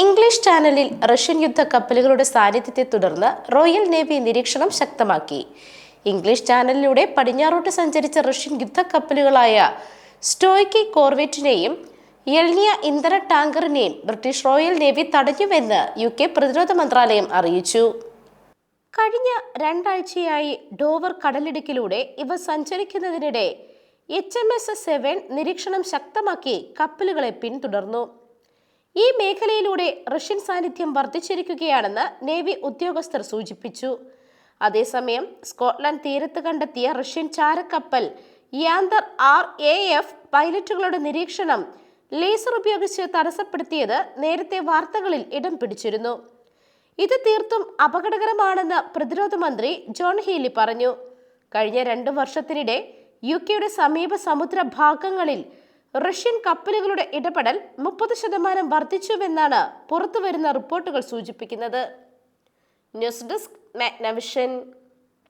English ചാനലിൽ Russian യുദ്ധ കപ്പലുകളുടെ സാന്നിധ്യത്തെ തുടർന്ന് റോയൽ നേവി നിരീക്ഷണം ശക്തമാക്കി. ഇംഗ്ലീഷ് ചാനലിലൂടെ പടിഞ്ഞാറോട്ട് സഞ്ചരിച്ച റഷ്യൻ യുദ്ധ കപ്പലുകളായ സ്റ്റോയ്ക്കി കോർവെറ്റിനെയും എൽനിയ ഇന്ധന ടാങ്കറിനെയും ബ്രിട്ടീഷ് റോയൽ നേവി തടഞ്ഞുവെന്ന് യു കെ പ്രതിരോധ മന്ത്രാലയം അറിയിച്ചു. കഴിഞ്ഞ രണ്ടാഴ്ചയായി ഡോവർ കടലിടുക്കിലൂടെ ഇവ സഞ്ചരിക്കുന്നതിനിടെ എച്ച് എം എസ് സെവൻ നിരീക്ഷണം ശക്തമാക്കി കപ്പലുകളെ പിന്തുടർന്നു. ഈ മേഖലയിലൂടെ റഷ്യൻ സാന്നിധ്യം വർദ്ധിച്ചിരിക്കുകയാണെന്ന് നേവി ഉദ്യോഗസ്ഥർ സൂചിപ്പിച്ചു. അതേസമയം സ്കോട്ട്ലൻഡ് തീരത്ത് കണ്ടെത്തിയ റഷ്യൻ ചാരക്കപ്പൽ യാന്തർ ആർ എ എഫ് പൈലറ്റുകളുടെ നിരീക്ഷണം ലേസർ ഉപയോഗിച്ച് തടസ്സപ്പെടുത്തിയത് നേരത്തെ വാർത്തകളിൽ ഇടം പിടിച്ചിരുന്നു. ഇത് തീർത്തും അപകടകരമാണെന്ന് പ്രതിരോധ മന്ത്രി ജോൺ ഹീലി പറഞ്ഞു. കഴിഞ്ഞ രണ്ടു വർഷത്തിനിടെ യു കെയുടെ സമീപ സമുദ്ര ഭാഗങ്ങളിൽ റഷ്യൻ കപ്പലുകളുടെ ഇടപെടൽ മുപ്പത് ശതമാനം വർദ്ധിച്ചുവെന്നാണ് പുറത്തുവരുന്ന റിപ്പോർട്ടുകൾ സൂചിപ്പിക്കുന്നത്. News desk Magnavision.